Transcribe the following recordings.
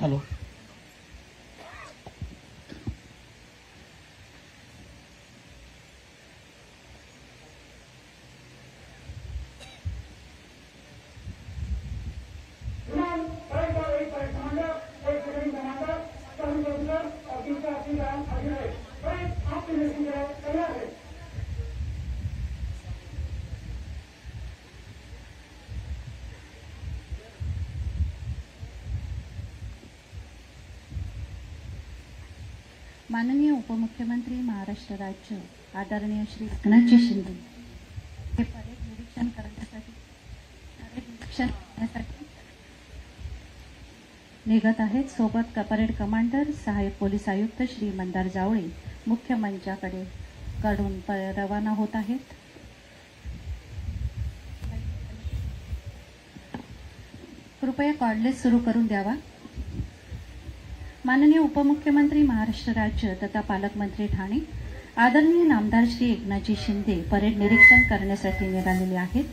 Alô? माननीय उपमुख्यमंत्री महाराष्ट्र राज्य आदरणीय श्री एकनाथजी शिंदे. हे परेड निरीक्षण करण्यासाठी परेड निरीक्षण करण्यासाठी निघत आहेत. सोबत परेड कमांडर सहाय्यक पोलीस आयुक्त श्री मंदार जावळे मुख्य मंचाकडे कडून प- रवाना होत आहेत. कृपया कॉर्डलेस सुरू करून द्यावा. माननीय उपमुख्यमंत्री महाराष्ट्र राज्य तथा पालकमंत्री ठाणे आदरणीय नामदार श्री एकनाथजी शिंदे परेड निरीक्षण करण्यासाठी निघालेले आहेत.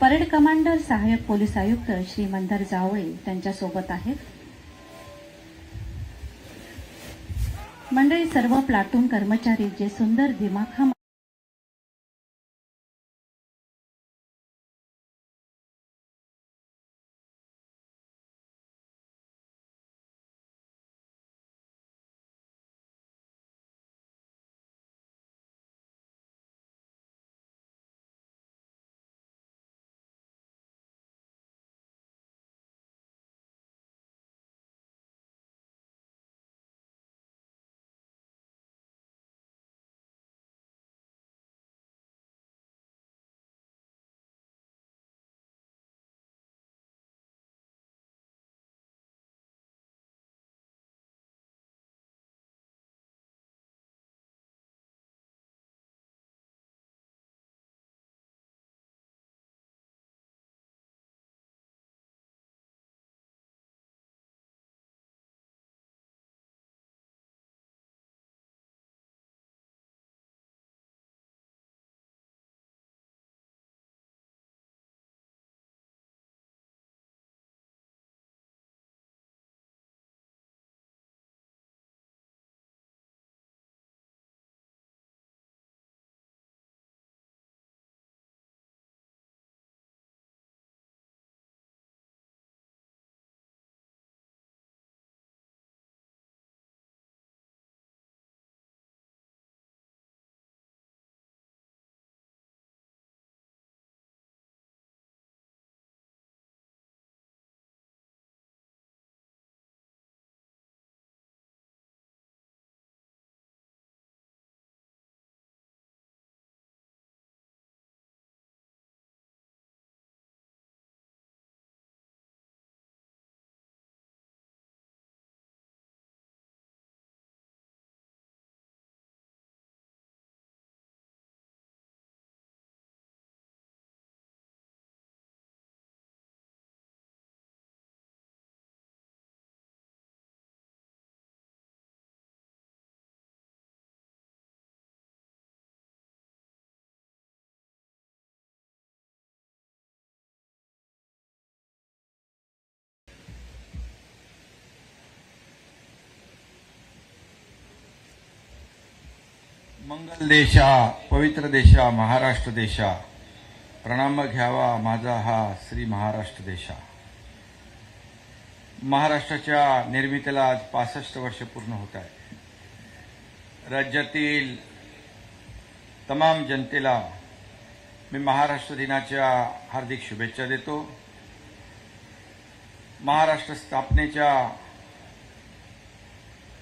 परेड कमांडर सहाय्यक पोलीस आयुक्त श्री मंदार जावळे त्यांच्यासोबत आहेत. मंडळी सर्व प्लाटून कर्मचारी जे सुंदर दिमाखा मंगल देशा पवित्र देशा महाराष्ट्र देशा. प्रणाम घ्यावा माझा हा श्री महाराष्ट्र देशा. महाराष्ट्राच्या निर्मितीला आज पासष्ट वर्ष पूर्ण होत आहे. राज्यातील तमाम जनतेला मी महाराष्ट्र दिनाच्या हार्दिक शुभेच्छा देतो. महाराष्ट्र स्थापनेच्या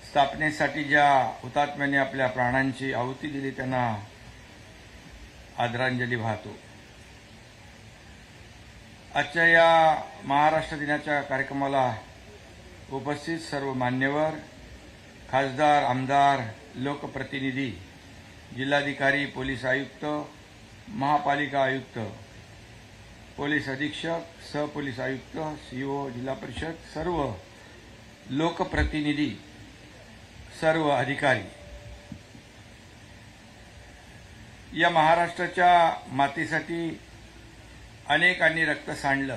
स्थापनेसाठी ज्या हुतात्म्याने आपल्या प्राणांची आहुती दिली त्यांना आदरांजली वाहतो. आजच्या या महाराष्ट्र दिनाच्या कार्यक्रमाला उपस्थित सर्व मान्यवर खासदार आमदार लोकप्रतिनिधी जिल्हाधिकारी पोलीस आयुक्त महापालिका आयुक्त पोलीस अधीक्षक सहपोलीस आयुक्त सीओ जिल्हा परिषद सर्व लोकप्रतिनिधी सर्व अधिकारी या महाराष्ट्राच्या मातीसाठी अनेकांनी रक्त सांडलं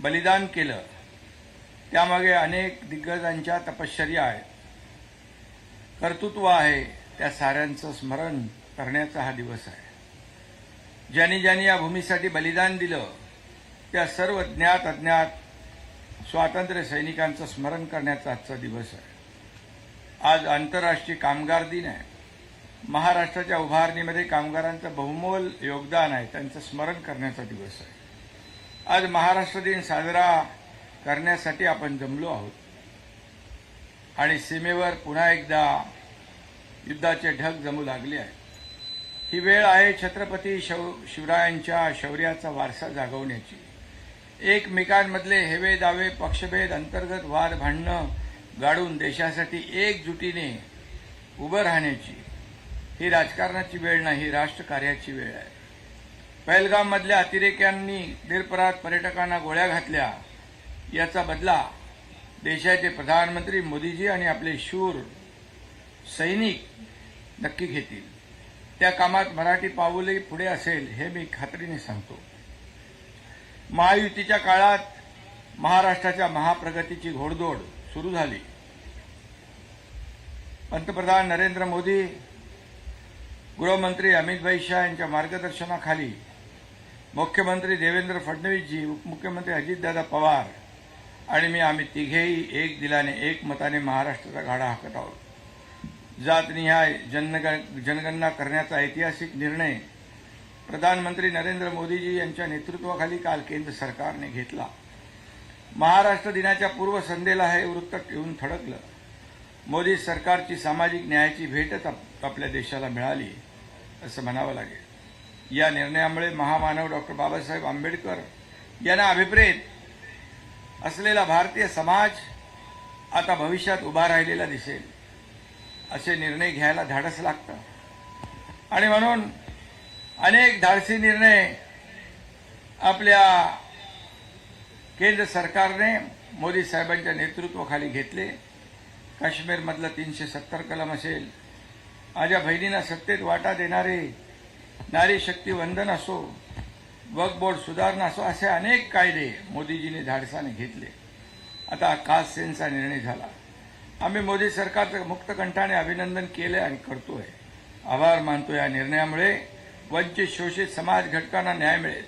बलिदान केलं. त्यामागे अनेक दिग्गजांच्या तपश्चर्या आहे कर्तृत्व आहे त्या साऱ्यांचं स्मरण करण्याचा हा दिवस आहे. ज्यांनी ज्यांनी या भूमीसाठी बलिदान दिलं त्या सर्व ज्ञात अज्ञात स्वातंत्र्य सैनिकांचं स्मरण करण्याचा आजचा दिवस आहे. आज आंतरराष्ट्रीय कामगार दिन आहे. महाराष्ट्राच्या उभारणीमध्ये कामगारांचं बहुमोल योगदान आहे. त्यांचं स्मरण करण्याचा दिवस आहे. आज महाराष्ट्र दिन साजरा करण्यासाठी आपण जमलो आहोत. आणि सीमेवर पुन्हा एकदा युद्धाचे ढग जमू लागले आहे ही वेळ आहे छत्रपती शौ शिवरायांच्या शौर्याचा वारसा जागवण्याची. एकमेकांमधले हेवे दावे पक्षभेद अंतर्गत वाद भांडणं गाडून देशासाठी एकजुटीने उभं राहण्याची ही राजकारणाची वेळ नाही ही राष्ट्रकार्याची वेळ आहे. पहलगाममधल्या अतिरेक्यांनी निरपराध पर्यटकांना गोळ्या घातल्या. याचा बदला देशाचे प्रधानमंत्री मोदीजी आणि आपले शूर सैनिक नक्की घेतील. त्या कामात मराठी पाऊलही पुढे असेल हे मी खात्रीने सांगतो. महायुतीच्या काळात महाराष्ट्राच्या महाप्रगतीची घोडदौड सुरू झाली. पंतप्रधान नरेंद्र मोदी गृहमंत्री अमितभाई शाह यांच्या मार्गदर्शनाखाली मुख्यमंत्री देवेंद्र फडणवीसजी उपमुख्यमंत्री अजितदादा पवार आणि मी आम्ही तिघेही एक दिलाने एक मताने महाराष्ट्राचा गाडा हाकत आहोत. जातनिहाय जनग जनगणना करण्याचा ऐतिहासिक निर्णय प्रधानमंत्री नरेंद्र मोदीजी यांच्या नेतृत्वाखाली काल केंद्र सरकारने घेतला. महाराष्ट्र दिनाच्या पूर्वसंध्येला हे वृत्त येऊन थडकलं मोदी सरकारची सामाजिक न्यायाची भेटच आप- आपल्या देशाला मिळाली असं म्हणावं लागेल. या निर्णयामुळे महामानव डॉक्टर बाबासाहेब आंबेडकर यांना अभिप्रेत असलेला भारतीय समाज आता भविष्यात उभा राहिलेला दिसेल असे निर्णय घ्यायला धाडस लागतं. आणि म्हणून अनेक धाडसी निर्णय आपल्या केंद्र सरकारने मोदी साहेबांच्या नेतृत्वाखाली घेतले. काश्मीरमधलं तीनशे सत्तर कलम असेल. माझ्या बहिणींना सत्तेत वाटा देणारे नारी शक्ती वंदन असो वक्फ बोर्ड सुधारणा असो असे अनेक कायदे मोदीजींनी धाडसाने घेतले. आता कास्ट सेनचा निर्णय झाला. आम्ही मोदी सरकारचं मुक्तकंठाने अभिनंदन केलं आणि करतोय. आभार मानतो या निर्णयामुळे. वंचित शोषित समाज घटकांना न्याय मिळेल.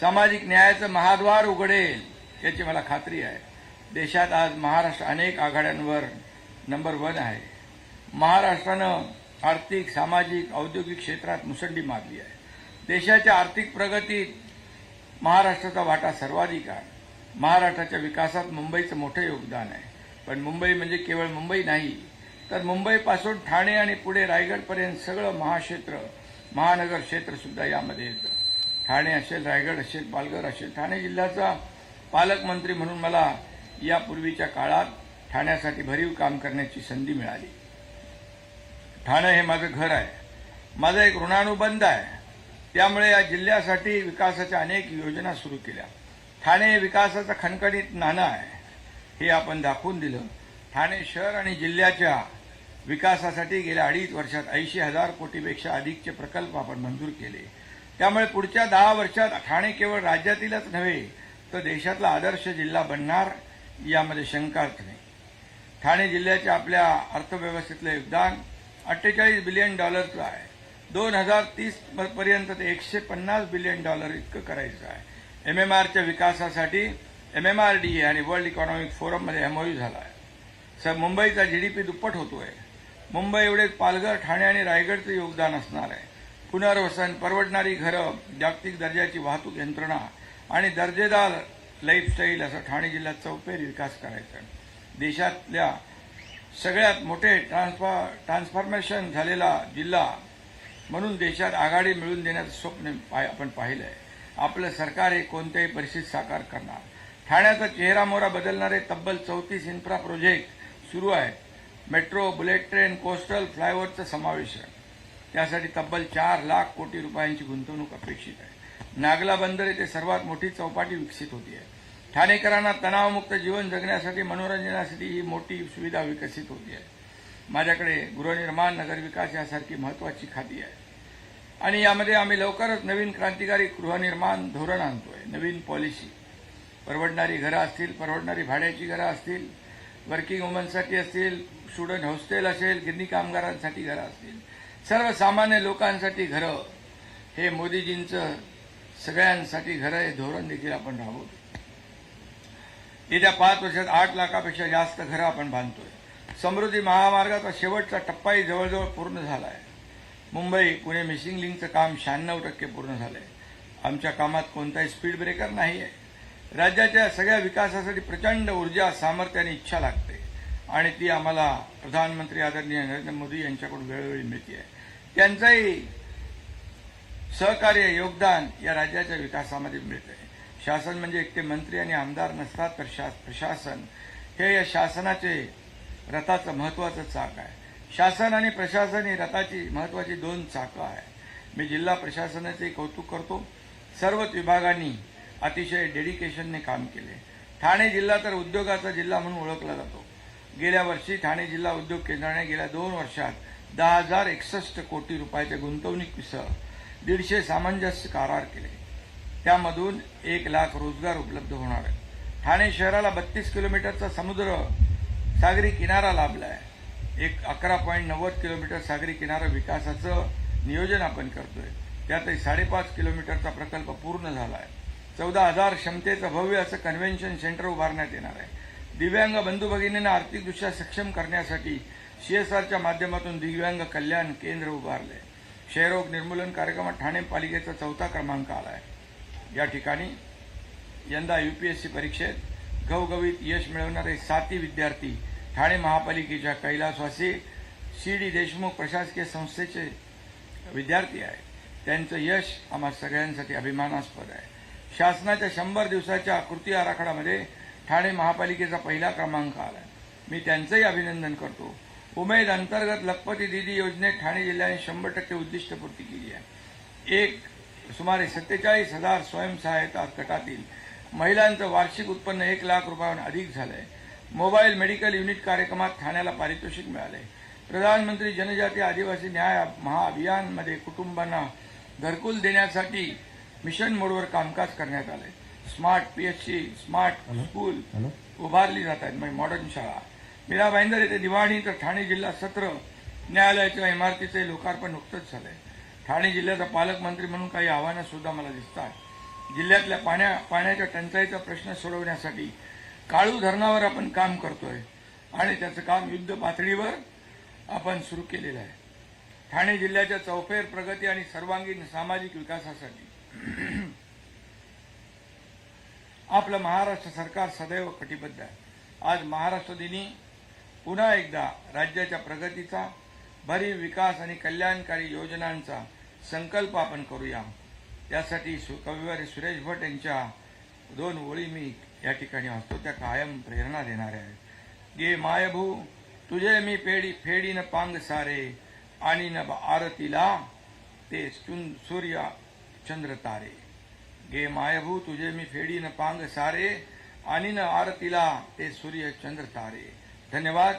सामाजिक न्यायाचं महाद्वार उघडेल. याची मला खात्री आहे. देशात आज महाराष्ट्र अनेक आघाड्यांवर नंबर वन आहे. महाराष्ट्रानं आर्थिक सामाजिक औद्योगिक क्षेत्रात मुसंडी मारली आहे. देशाच्या आर्थिक प्रगतीत महाराष्ट्राचा वाटा सर्वाधिक आहे. महाराष्ट्राच्या विकासात मुंबईचं मोठं योगदान आहे. पण मुंबई म्हणजे केवळ मुंबई नाही तर मुंबईपासून ठाणे आणि पुढे रायगडपर्यंत सगळं महाक्षेत्र महानगर क्षेत्र सुद्धा यामध्ये येतं. ठाणे असेल रायगड असेल पालघर असेल ठाणे जिल्ह्याचा पालकमंत्री म्हणून मला यापूर्वीच्या काळात ठाण्यासाठी भरीव काम करण्याची संधी मिळाली. ठाणे हे माझं घर आहे. माझा एक ऋणानुबंध आहे. त्यामुळे या जिल्ह्यासाठी विकासाच्या अनेक योजना सुरू केल्या. ठाणे हे विकासाचं खणखणीत नाणं आहे. हे आपण दाखवून दिलं. ठाणे शहर आणि जिल्ह्याच्या विकासासाठी गेल्या अडीच वर्षात ऐंशी हजार कोटीपेक्षा अधिकचे प्रकल्प आपण मंजूर केले. त्यामुळे पुढच्या दहा वर्षात ठाणे केवळ राज्यातीलच नव्हे तर देशातला आदर्श जिल्हा बनणार यामध्ये शंकाच नाही. ठाणे जिल्ह्याच्या आपल्या अर्थव्यवस्थेतलं योगदान अठ्ठेचाळीस बिलियन डॉलरचं आहे. दोन हजार तीस पर्यंत ते एकशे पन्नास बिलियन डॉलर इतकं करायचं आहे. एम एम आरच्या विकासासाठी M M R D A आणि वर्ल्ड इकॉनॉमिक फोरममध्ये एमओयू झाला आहे. सर मुंबईचा जी डी पी दुप्पट होतोय. मुंबई एवढेच पालघर ठाणे आणि रायगडचं योगदान असणार आहे. पुनर्वसन परवडणारी घरं जागतिक दर्जाची वाहतूक यंत्रणा आणि दर्जेदार लाईफस्टाईल असं ठाणे जिल्ह्यात चौफेर विकास करायचा. आहे. देशातल्या सगळ्यात मोठे ट्रान्सफॉ ट्रान्सफॉर्मेशन झालेला जिल्हा म्हणून देशात आघाडी मिळवून देण्याचं स्वप्न आपण पाहिलं आहे आपलं सरकार हे कोणत्याही परिस्थितीत साकार करणार. ठाण्याचा चेहरामोहरा बदलणारे तब्बल चौतीस इन्फ्रा प्रोजेक्ट सुरू आहेत. मेट्रो बुलेट ट्रेन कोस्टल फ्लायओव्हरचा समावेश आहे. त्यासाठी तब्बल चार लाख कोटी रुपयांची गुंतवणूक अपेक्षित आहे. नागला बंदर येथे सर्वात मोठी चौपाटी विकसित होती आहे. ठाणेकरांना तणावमुक्त जीवन जगण्यासाठी मनोरंजनासाठी ही मोठी सुविधा विकसित होती आहे. माझ्याकडे गृहनिर्माण नगरविकास यासारखी महत्वाची खाती आहे. आणि यामध्ये आम्ही लवकरच नवीन क्रांतिकारी गृहनिर्माण धोरण आणतोय नवीन पॉलिसी. परवडणारी घरं असतील परवडणारी भाड्याची घरं असतील वर्किंग वुमनसाठी असतील स्टुडंट हॉस्टेल असेल गिरणी कामगारांसाठी घरं असतील. सर्वसामान्य लोकांसाठी घरं. हे मोदीजींचं सगळ्यांसाठी घरं हे धोरण देखील आपण राबवतो येत्या पाच वर्षात आठ लाखापेक्षा जास्त घरं आपण बांधतोय. समृद्धी महामार्गाचा शेवटचा टप्पाही जवळजवळ पूर्ण झाला आहे मुंबई पुणे मिसिंग लिंकचं काम शहाण्णव टक्के पूर्ण झालंय. आमच्या कामात कोणताही स्पीड ब्रेकर नाही आहे राज्याच्या सगळ्या विकासासाठी प्रचंड ऊर्जा सामर्थ्य आणि इच्छा लागते. आणि ती आम्हाला प्रधानमंत्री आदरणीय नरेंद्र मोदी यांच्याकडून वेळोवेळी मिळते आहे त्यांचाही सहकार्य योगदान या राज्याच्या विकासामध्ये मिळत आहे. शासन म्हणजे एकटे मंत्री आणि आमदार नसतात तर शा प्रशासन हे या शासनाचे रथाचं महत्वाचं चाक आहे. शासन आणि प्रशासन ही रथाची महत्वाची दोन चाकं आहे मी जिल्हा प्रशासनाचे कौतुक करतो. सर्वच विभागांनी अतिशय डेडिकेशनने काम केले. ठाणे जिल्हा तर उद्योगाचा जिल्हा म्हणून ओळखला जातो. गेल्या वर्षी ठाणे जिल्हा उद्योग केंद्राने गेल्या दोन वर्षात दहा हजार एकसष्ट कोटी रुपयाच्या गुंतवणुकीसह दीडशे सामंजस्य करार केले. त्यामधून एक लाख रोजगार उपलब्ध होणार आहे. ठाणे शहराला बत्तीस किलोमीटरचा समुद्र सागरी किनारा लाभला आहे एक अकरा पॉईंट नव्वद किलोमीटर सागरी किनारा विकासाचं नियोजन आपण करतोय. त्यातही साडेपाच किलोमीटरचा प्रकल्प पूर्ण झाला आहे चौदा हजार क्षमतेचं भव्य असं कन्व्हेन्शन सेंटर उभारण्यात येणार आहे. दिव्यांग बंधू भगिनींना आर्थिकदृष्ट्या सक्षम करण्यासाठी सीएसआरच्या माध्यमातून दिव्यांग कल्याण केंद्र उभारले. क्षयरोग निर्मूलन कार्यक्रमात ठाणे पालिकेचा चौथा क्रमांक आला आहे या ठिकाणी यंदा यू पी एस सी परीक्षेत घवघवीत यश मिळवणारे साती विद्यार्थी ठाणे महापालिकेच्या कैलासवासी सी डी देशमुख प्रशासकीय संस्थेचे विद्यार्थी आहेत. त्यांचं यश आम्हा सगळ्यांसाठी अभिमानास्पद आहे. शासनाच्या शंभर दिवसाच्या कृती आराखड्यामध्ये ठाणे महापालिकेचा पहिला क्रमांक आला मी त्यांचंही अभिनंदन करतो. उमेद अंतर्गत लखपती दिदी योजनेत ठाणे जिल्ह्याने शंभर टक्के उद्दिष्टपूर्ती केली आहे. एक सुमारे सत्तेचाळीस हजार स्वयंसहायता गटातील महिलांचं वार्षिक उत्पन्न एक लाख रुपयाहून अधिक झालंय. मोबाईल मेडिकल युनिट कार्यक्रमात ठाण्याला पारितोषिक मिळाले प्रधानमंत्री जनजाती आदिवासी न्याय महाअभियानमध्ये कुटुंबांना घरकुल देण्यासाठी मिशन मोडवर कामकाज करण्यात आले स्मार्ट पीएचसी स्मार्ट स्कूल उभारली जात आहेत. म्हणजे मॉडर्न शाळा. मीरा भाईंदर येथे दिवाणी तर ठाणे जिल्हा सत्र न्यायालयाच्या इमारतीचे लोकार्पण नुकतंच झालंय. ठाणे जिल्ह्याचा पालकमंत्री म्हणून काही आव्हानं सुद्धा मला दिसतात. जिल्ह्यातल्या पाण्या पाण्याच्या टंचाईचा प्रश्न सोडवण्यासाठी काळू धरणावर आपण काम करतोय आणि त्याचं काम युद्ध पातळीवर आपण सुरू केलेलं आहे. ठाणे जिल्ह्याच्या चौफेर प्रगती आणि सर्वांगीण सामाजिक विकासासाठी आपलं महाराष्ट्र सरकार सदैव कटिबद्ध आहे. आज महाराष्ट्र दिनी पुन्हा एकदा राज्याच्या प्रगतीचा भरीव विकास आणि कल्याणकारी योजनांचा संकल्प आपण करूया. त्यासाठी सु कविवारी सुरेश भट यांच्या दोन ओळी मी या ठिकाणी वाचतो त्या कायम प्रेरणा देणाऱ्या आहेत गे मायभू तुझे मी पेडी फेडीन पांग सारे आणि न आरतीला ते सूर्य चंद्र तारे. गे मायभू तुझे मी फेडीन पांग सारे आणि न आरतीला ते सूर्य चंद्र तारे. धन्यवाद.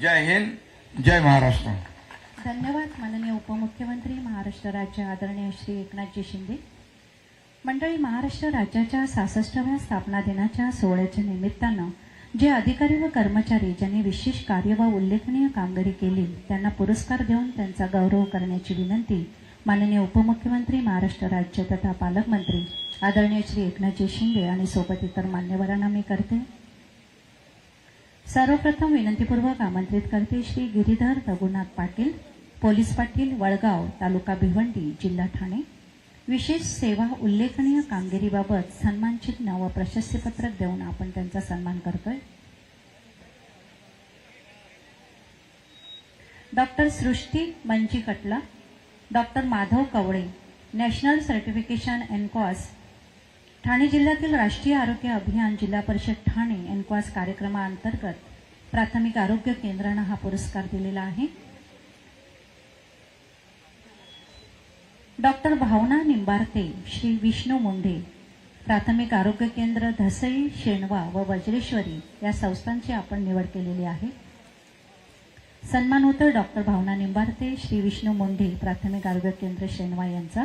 जय हिंद जय महाराष्ट्र. धन्यवाद. माननीय उपमुख्यमंत्री महाराष्ट्र राज्य आदरणीय श्री एकनाथजी शिंदे. मंडळी महाराष्ट्र राज्याच्या सासष्टाव्या स्थापना दिनाच्या सोहळ्याच्या निमित्तानं जे अधिकारी व कर्मचारी ज्यांनी विशेष कार्य व उल्लेखनीय कामगिरी केली त्यांना पुरस्कार देऊन त्यांचा गौरव करण्याची विनंती माननीय उपमुख्यमंत्री महाराष्ट्र राज्य तथा पालकमंत्री आदरणीय श्री एकनाथजी शिंदे आणि सोबत इतर मान्यवरांना मी करते. सर्वप्रथम विनंतीपूर्वक आमंत्रित करते श्री गिरीधर रघुनाथ पाटील पोलीस पाटील वळगाव तालुका भिवंडी जिल्हा ठाणे. विशेष सेवा उल्लेखनीय कामगिरीबाबत सन्मानचिन्ह व प्रशस्तीपत्रक देऊन आपण त्यांचा सन्मान करतोय. Doctor Srishti Manji Katla doctor Madhav Kawale national certification एनकॉस Thane जिल्ह्यातील राष्ट्रीय आरोग्य अभियान जिल्हा परिषद ठाणे एनकॉस कार्यक्रमाअंतर्गत प्राथमिक आरोग्य केंद्रानं हा पुरस्कार दिलेला आहे. डॉक्टर भावना निंबारते श्री विष्णू मुंढे प्राथमिक आरोग्य केंद्र धसई शेणवा व वज्रेश्वरी या संस्थांची आपण निवड केलेली आहे. सन्मान डॉक्टर भावना निंबारते श्री विष्णू मुंढे प्राथमिक आरोग्य केंद्र शेणवा यांचा.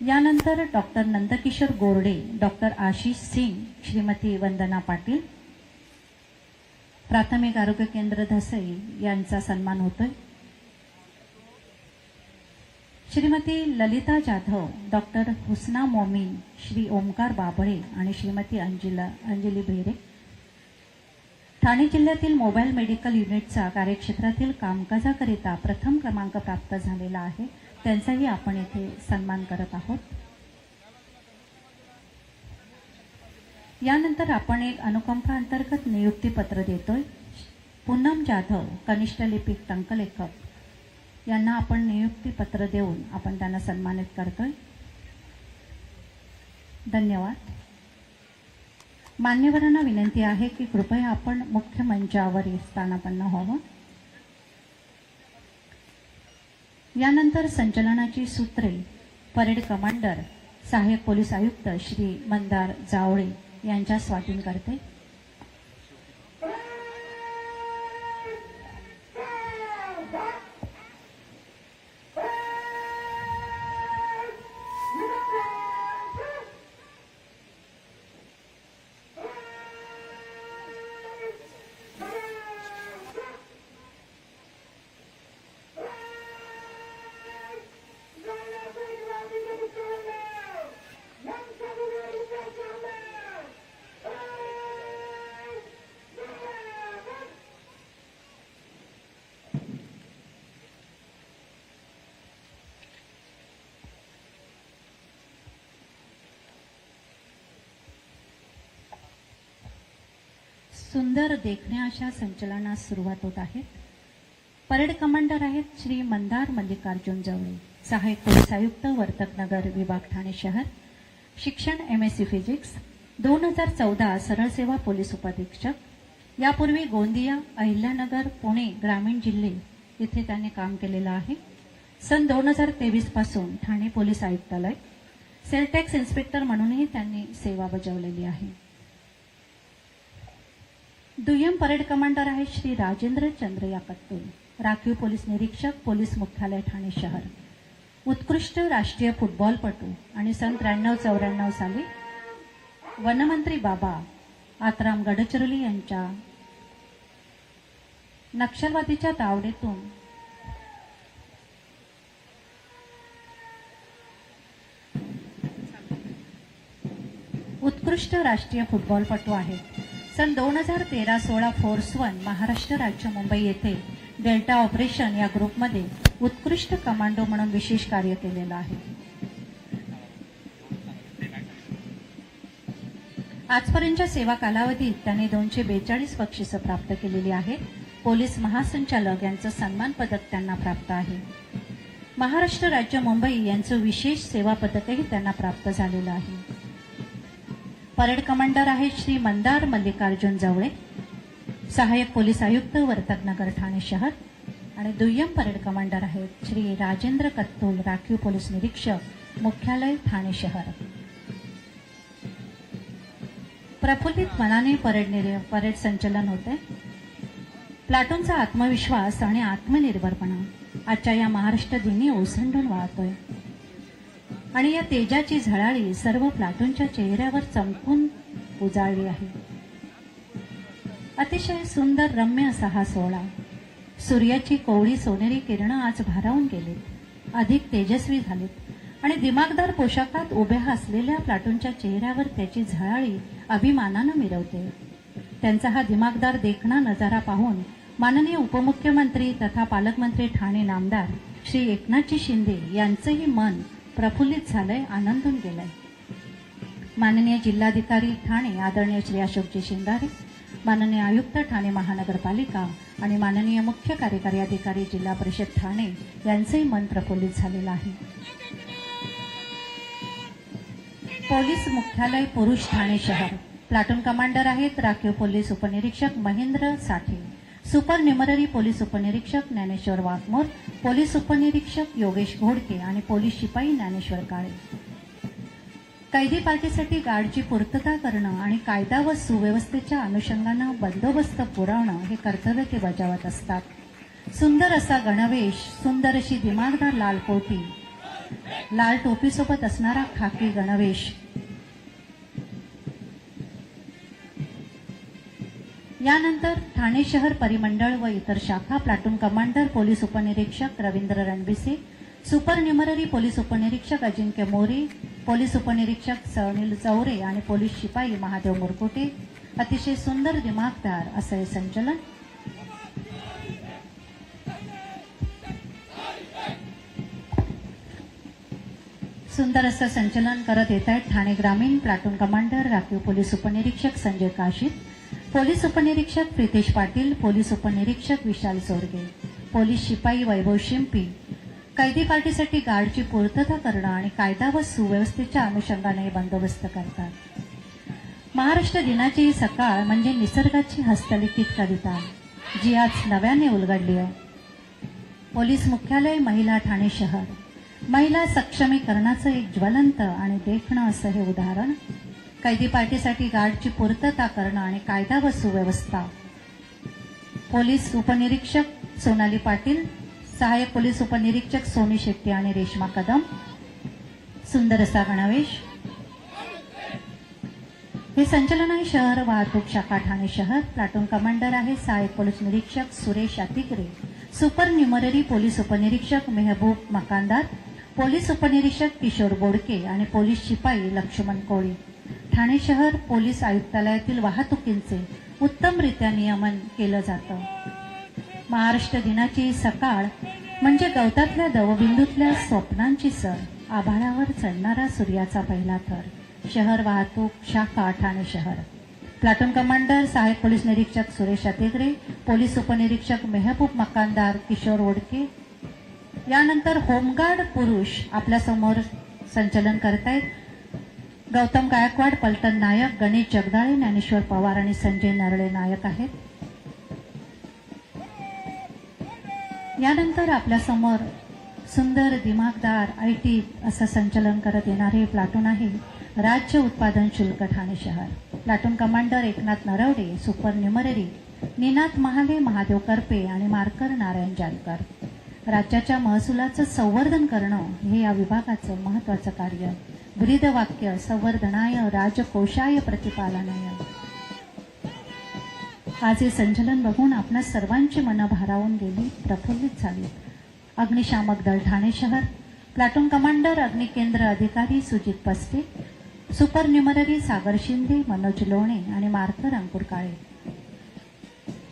यानंतर डॉक्टर नंदकिशोर गोरडे डॉक्टर आशिष सिंग श्रीमती वंदना पाटील प्राथमिक आरोग्य केंद्र धसई यांचा सन्मान होतोय. श्रीमती ललिता जाधव डॉक्टर हुसना मोमीन श्री ओमकार बाबळे आणि श्रीमती अंजिला अंजली बेरे ठाणे जिल्ह्यातील मोबाईल मेडिकल युनिटचा कार्यक्षेत्रातील कामकाजाकरिता प्रथम क्रमांक प्राप्त झालेला आहे. त्यांचाही आपण येथे सन्मान करत आहोत. यानंतर आपण एक अनुकंपा अंतर्गत नियुक्तीपत्र देतोय. पूनम जाधव कनिष्ठ लिपिक टंकलेखक. यांना आपण नियुक्तीपत्र देऊन आपण त्यांना सन्मानित करतोय. धन्यवाद. मान्यवरांना विनंती आहे की कृपया आपण मुख्य मंचावर स्थानापन्न व्हावं. यानंतर संचलनाची सूत्रे परेड कमांडर सहाय्यक पोलीस आयुक्त श्री मंदार जावळे यांच्या स्वाधीन करते. सुंदर देखण्या अशा संचलनास सुरुवात होत आहे. परेड कमांडर आहेत श्री मंदार मल्लिकार्जुन जवळे सहाय्यक पोलीस आयुक्त वर्तकनगर विभाग ठाणे शहर शिक्षण एम एस सी फिजिक्स दोन हजार चौदा सरळ सेवा पोलीस उपाधीक्षक यापूर्वी गोंदिया अहिल्यानगर पुणे ग्रामीण जिल्हे इथे त्यांनी काम केलेलं आहे. सन दोन हजार तेवीसपासून ठाणे पोलीस आयुक्तालय सेलटॅक्स इन्स्पेक्टर म्हणूनही त्यांनी सेवा बजावलेली आहे. दुय्यम परेड कमांडर आहे श्री राजेंद्र चंद्र याकत्तुल राखीव पोलीस निरीक्षक पोलीस मुख्यालय ठाणे शहर. उत्कृष्ट राष्ट्रीय फुटबॉलपटू आणि सन त्र्याण्णव चौऱ्याण्णव साली वनमंत्री बाबा आत्राम गडचिरोली यांच्या नक्षलवादीच्या तावडीतून उत्कृष्ट राष्ट्रीय फुटबॉलपटू आहेत. सन दोन हजार तेरा सोळा फोर्स वन महाराष्ट्र राज्य मुंबई येथे डेल्टा ऑपरेशन या ग्रुपमध्ये उत्कृष्ट कमांडो म्हणून विशेष कार्य केलेलं आहे. आजपर्यंतच्या सेवा कालावधीत त्यांनी दोनशे बेचाळीस बक्षिसं प्राप्त केलेली आहेत. पोलीस महासंचालक यांचं सन्मान पदक त्यांना प्राप्त आहे. महाराष्ट्र राज्य मुंबई यांचं विशेष सेवा पदकही त्यांना प्राप्त झालेलं आहे. परेड कमांडर आहेत श्री मंदार मल्लिकार्जुन जवळे सहाय्यक पोलीस आयुक्त वर्तकनगर ठाणे शहर आणि दुय्यम परेड कमांडर आहेत श्री राजेंद्र कत्तूल राखीव पोलीस निरीक्षक मुख्यालय ठाणे शहर. प्रफुल्लित मनाने परेड निर परेड संचलन होते. प्लाटूनचा आत्मविश्वास आणि आत्मनिर्भरपणा आजच्या या महाराष्ट्र दिनी ओसंडून वाहतोय. आणि या तेजाची झळाळी सर्व प्लाटूनच्या चेहऱ्यावर चमकून उजाळली आहे. अतिशय सुंदर रम्य असा हा सोहळा. सूर्याची कोवळी सोनेरी किरणं आज भारावून गेलीत. अधिक तेजस्वी झालीत. आणि दिमागदार पोशाखात उभ्या असलेल्या प्लाटूनच्या चेहऱ्यावर त्याची झळाळी अभिमानानं मिरवते. त्यांचा हा दिमागदार देखणा नजारा पाहून माननीय उपमुख्यमंत्री तथा पालकमंत्री ठाणे नामदार श्री एकनाथजी शिंदे यांचंही मन प्रफुल्लित झालंय आनंदून गेलंय. माननीय जिल्हाधिकारी ठाणे आदरणीय श्री अशोकजी शिंगारे माननीय आयुक्त ठाणे महानगरपालिका आणि माननीय मुख्य कार्यकारी अधिकारी जिल्हा परिषद ठाणे यांचंही मन प्रफुल्लित झालेलं आहे. पोलीस मुख्यालय पुरुष ठाणे शहर. प्लाटून कमांडर आहेत राखीव पोलीस उपनिरीक्षक Mahendra Sathe. Supernumerary police उपनिरीक्षक ज्ञानेश्वर वाघमोर पोलीस उपनिरीक्षक योगेश घोडके आणि पोलीस शिपाई ज्ञानेश्वर काळे. कैदी पार्टीसाठी गार्डची पूर्तता करणं आणि कायदा व सुव्यवस्थेच्या अनुषंगानं बंदोबस्त पुरवणं हे कर्तव्य ते बजावत असतात. सुंदर असा गणवेश सुंदर अशी दिमागदार लाल कोटी लाल टोपीसोबत असणारा खाकी गणवेश यानंतर ठाणे शहर परिमंडळ व इतर शाखा प्लाटून कमांडर पोलीस उपनिरीक्षक Ravindra Ranbise supernumerary police उपनिरीक्षक अजिंक्य मोरे पोलीस उपनिरीक्षक सनील चौरे आणि पोलीस शिपाई महादेव मुरकुटे अतिशय सुंदर दिमागदार असं हे संचलन. सुंदर असं संचलन करत येत आहेत ठाणे ग्रामीण प्लाटून कमांडर राखीव पोलीस उपनिरीक्षक संजय काशीद पोलीस उपनिरीक्षक प्रितेश पाटील पोलीस उपनिरीक्षक विशाल सोरगे पोलीस शिपाई वैभव शिंपी कैदी पार्टीसाठी गार्डची पूर्तता करणं आणि कायदा व सुव्यवस्थेच्या अनुषंगाने बंदोबस्त करतात. महाराष्ट्र दिनाची ही सकाळ म्हणजे निसर्गाची हस्तलिखित कविता जी आज नव्याने उलगडली आहे. पोलीस मुख्यालय महिला ठाणे शहर. महिला सक्षमीकरणाचं एक ज्वलंत आणि देखणं असं हे उदाहरण कैदी पार्टीसाठी गार्डची पूर्तता करणं आणि कायदा व सुव्यवस्था. पोलीस उपनिरीक्षक सोनाली पाटील सहाय्यक पोलीस उपनिरीक्षक सोनी शेट्टी आणि रेश्मा कदम. सुंदर असा गणवेश. हे संचलन आहे शहर वाहतूक शाखा ठाणे शहर. प्लाटून कमांडर आहे सहाय्यक पोलीस निरीक्षक Suresh Atikare. Supernumerary police उपनिरीक्षक मेहबूब मकानदार. पोलीस उपनिरीक्षक किशोर बोडके आणि पोलीस शिपाई लक्ष्मण कोळी. ठाणे शहर पोलीस आयुक्तालयातील वाहतुकींचे उत्तमरित्या नियमन केलं जातं. महाराष्ट्र दिनाची सकाळ म्हणजे गवतातल्या दवबिंदूतल्या स्वप्नांची सर आभाळावर चढणारा सूर्याचा पहिला थर. शहर वाहतूक शाखा ठाणे शहर. प्लाटून कमांडर सहाय्यक पोलीस निरीक्षक सुरेश अतिग्रे पोलीस उपनिरीक्षक मेहबूब मकानदार किशोर ओडके यानंतर होमगार्ड पुरुष आपल्यासमोर संचलन करतायत. गौतम गायकवाड पलटण नायक गणेश जगदाळे ज्ञानेश्वर पवार आणि संजय नरळे नायक आहेत. यानंतर आपल्यासमोर सुंदर दिमागदार आय टी असं संचलन करत येणारे प्लाटून आहे राज्य उत्पादन शुल्क ठाणे शहर. Platoon commander Eknath Narwade supernumerary Ninath Mahale Mahadev Karpe आणि मारकर नारायण जानकर. राज्याच्या महसुलाचं संवर्धन करणं हे या विभागाचं महत्वाचं कार्य. ब्रीदवाक्य संवर्धनाय राजकोषाय प्रतिपालनाय. आज हे संचलन बघून आपणा सर्वांची मनं भारावून गेली प्रफुल्लित झाली. अग्निशामक दल ठाणे शहर प्लाटून कमांडर अग्निकेंद्र अधिकारी सुजित पस्ते सुपर न्युमररी सागर शिंदे मनोज लोणे आणि मार्कर अंकुर काळे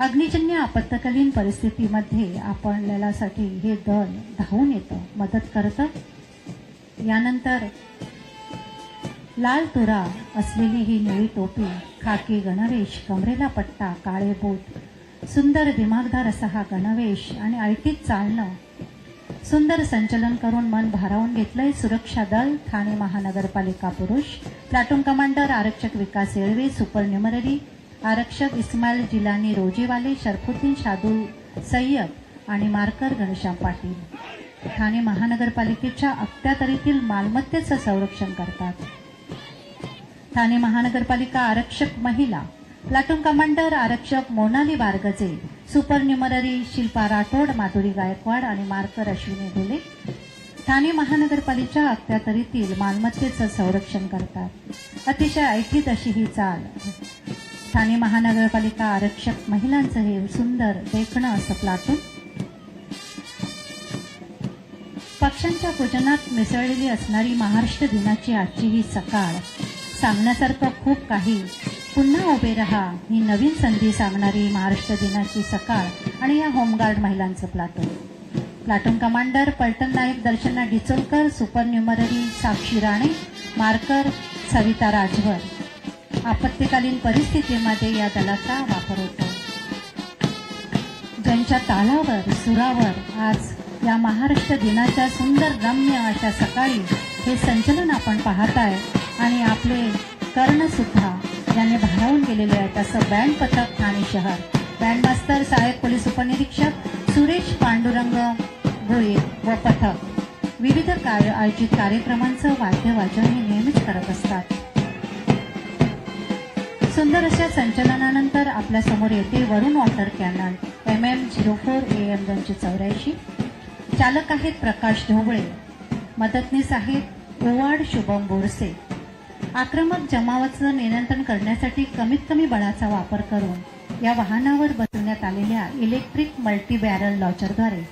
अग्निजन्य आपत्कालीन परिस्थितीमध्ये आपल्यासाठी हे दल धावून येतं मदत करतं. यानंतर लाल तुरा असलेली ही निळी टोपी खाकी गणवेश कमरेला पट्टा काळे बोट सुंदर दिमागदार असा हा गणवेश आणि आयटीत चालणं. सुंदर संचलन करून मन भारावून घेतलंय सुरक्षा दल ठाणे महानगरपालिका पुरुष प्लाटून कमांडर आरक्षक विकास येळवे सुपर न्युमररी आरक्षक इस्माईल जिलानी रोजेवाले शरफुद्दीन शादू सय्यद आणि मार्कर घनश्याम पाटील. ठाणे महानगरपालिकेच्या अखत्यातरीतील मालमत्तेचं संरक्षण करतात. ठाणे महानगरपालिका आरक्षक महिला प्लाटून कमांडर आरक्षक मोनाली बारगजे सुपर न्युमररी शिल्पा राठोड माधुरी गायकवाड आणि मार्कर अश्विनी ढोले ठाणे महानगरपालिका अखत्यातरीतील मालमत्तेचं संरक्षण करतात. अतिशय ऐकीत अशी ही चाल. ठाणे महानगरपालिका आरक्षक महिलांचं हे सुंदर देखणं असं प्लाटून पक्ष्यांच्या पूजनात मिसळलेली असणारी महाराष्ट्र दिनाची आजची ही सकाळ सांगण्यासारखं खूप काही. पुन्हा उभे रहा. ही नवीन संधी सांगणारी महाराष्ट्र दिनाची सकाळ आणि या होमगार्ड महिलांचं प्लाटून. प्लाटून कमांडर पलटण नायक Darshana Dicholkar supernumerary Sakshi Rane marker Savita Rajbhar आपत्कालीन परिस्थितीमध्ये या दलाचा वापर होतो. ज्यांच्या तालावर सुरावर आज या महाराष्ट्र दिनाच्या सुंदर रम्य अशा सकाळी हे संचलन आपण पाहताय आणि आपले कर्ण सुद्धा याने भारावून गेलेले आहेत. असं बँड पथक ठाणे शहर. बँड मास्तर सहाय्यक पोलीस उपनिरीक्षक सुरेश पांडुरंग भोये व पथक. विविध कार्य आयोजित कार्यक्रमांचं वाद्य वाचन हे नेहमीच करत असतात. सुंदर अशा संचलनानंतर आपल्यासमोर येते Varun water cannon M M zero four A M दोनशे चौऱ्याऐंशी. चालक आहेत प्रकाश ढोबळे मदतनीस आहेत ओवाड शुभम बोरसे. आक्रमक जमावाचं नियंत्रण करण्यासाठी कमीत कमी बळाचा वापर करून या वाहनावर बसवण्यात आलेल्या इलेक्ट्रिक मल्टी बॅरल लॉचरद्वारे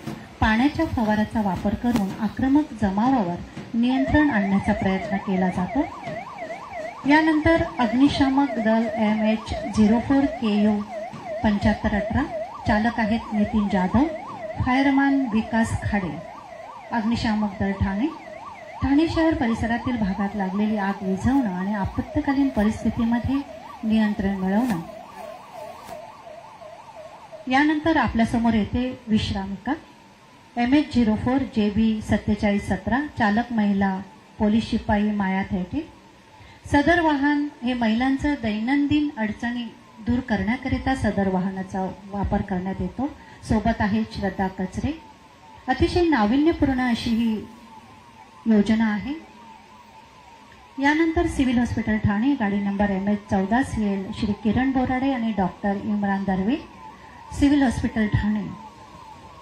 पाण्याच्या फवाराचा वापर करून आक्रमक जमावावर नियंत्रण आणण्याचा प्रयत्न केला जातो. यानंतर अग्निशामक दल M H zero four K U पंच्याहत्तर अठरा चालक आहेत नितीन जाधव फायरमॅन विकास खाडे अग्निशामक दल ठाणे ठाणे शहर परिसरातील भागात लागलेली आग विझवणं आणि आपत्कालीन परिस्थितीमध्ये नियंत्रण मिळवणं. यानंतर आपल्यासमोर येते विश्रामिका M H zero four J B सत्तेचाळीस सतरा चालक महिला पोलीस शिपाई माया थेटे. सदर वाहन हे महिलांचं दैनंदिन अडचणी दूर करण्याकरिता सदर वाहनाचा वापर करण्यात येतो. सोबत आहे श्रद्धा कचरे. अतिशय नाविन्यपूर्ण अशी ही योजना आहे. यानंतर सिव्हिल हॉस्पिटल ठाणे गाडी नंबर एम एच चौदा सी एल श्री किरण बोराडे आणि doctor Imran Darve civil hospital Thane.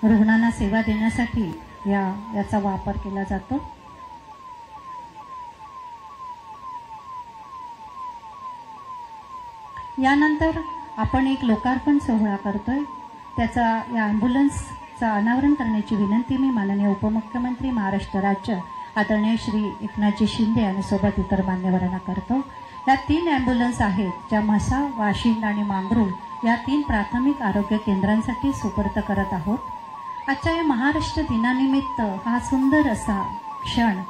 रुग्णांना सेवा देण्यासाठी या याचा वापर केला जातो. यानंतर आपण एक लोकार्पण सोहळा करतोय. त्याचा या ॲम्ब्युलन्सचं अनावरण करण्याची विनंती मी माननीय उपमुख्यमंत्री महाराष्ट्र राज्य आदरणीय श्री एकनाथजी शिंदे आणि सोबत इतर मान्यवरांना करतो. या तीन ॲम्ब्युलन्स आहेत ज्या म्हसा वाशिंद आणि मांगरूळ या तीन प्राथमिक आरोग्य केंद्रांसाठी सुपूर्द करत आहोत. आजच्या या महाराष्ट्र दिनानिमित्त हा सुंदर असा क्षण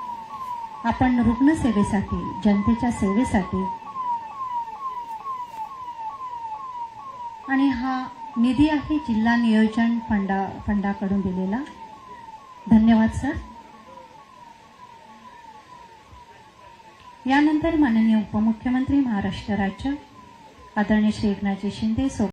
आपण रुग्णसेवेसाठी जनतेच्या सेवेसाठी आणि हा निधी आहे जिल्हा नियोजन फंडा फंडाकडून दिलेला. धन्यवाद सर. यानंतर माननीय उपमुख्यमंत्री महाराष्ट्र राज्य आदरणीय श्री एकनाथजी शिंदे सोबत